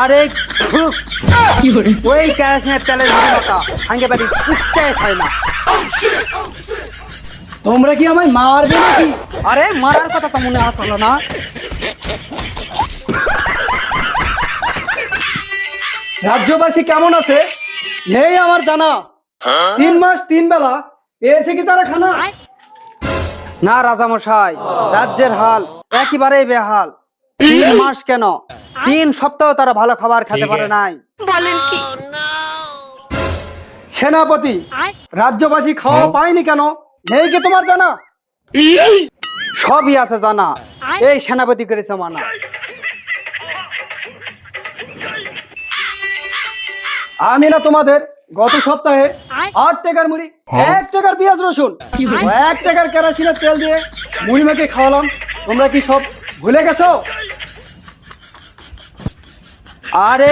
আরে ওই কেরাসিনের তেলের মাখা বাড়ি উঠতে খায় না। তোমরা কি আমায় মারবে নাকি? আরে মারার কথা তো মনে আসলো না। রাজ্যবাসী কেমন আছে? নেই আমার জানা। তিন মাস তিন বেলা। পেয়েছে কি তারা খানা? না রাজামশাই রাজ্যের হাল একেবারেই বেহাল। তিন মাস কেন? তিন সপ্তাহ তারা ভালো খাবার খেতে পারে নাই। সেনাপতি রাজ্যবাসী খাওয়া পায়নি কেন? নেই কি তোমার জানা? সবই আছে জানা। এই সেনাপতি করেছে মানা। আমি না তোমাদের গত সপ্তাহে আট টাকার মুড়ি এক টাকার পেঁয়াজ রসুন এক টাকার কেরাসিনের তেল দিয়ে মুড়ি মেখে খাওয়ালাম। তোমরা কি সব ভুলে গেছো? আরে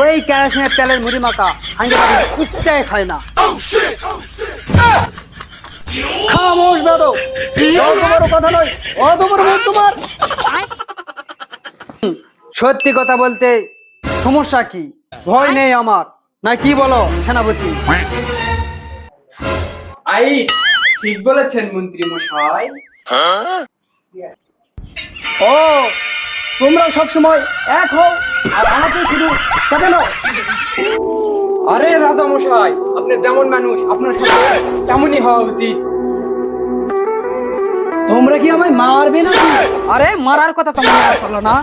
ওই কেরাসিনের তেলের মুড়ি মাখা। খায় না। খামোশ কথা নয় তোমার। সত্যি কথা বলতে সমস্যা কি? ভয় নেই আমার। না কি বলো সেনাপতি? আই ঠিক বলেছেন মন্ত্রী মশাই। ও তোমরা সব সময় এক হও আর আমাকে শুধু সাথে নাও। আরে রাজা মশাই আপনি যেমন মানুষ আপনার সাথে তেমনই হওয়া উচিত। তোমরা কি আমায় মারবে না আরে মারার কথা তো মনে আসলো না।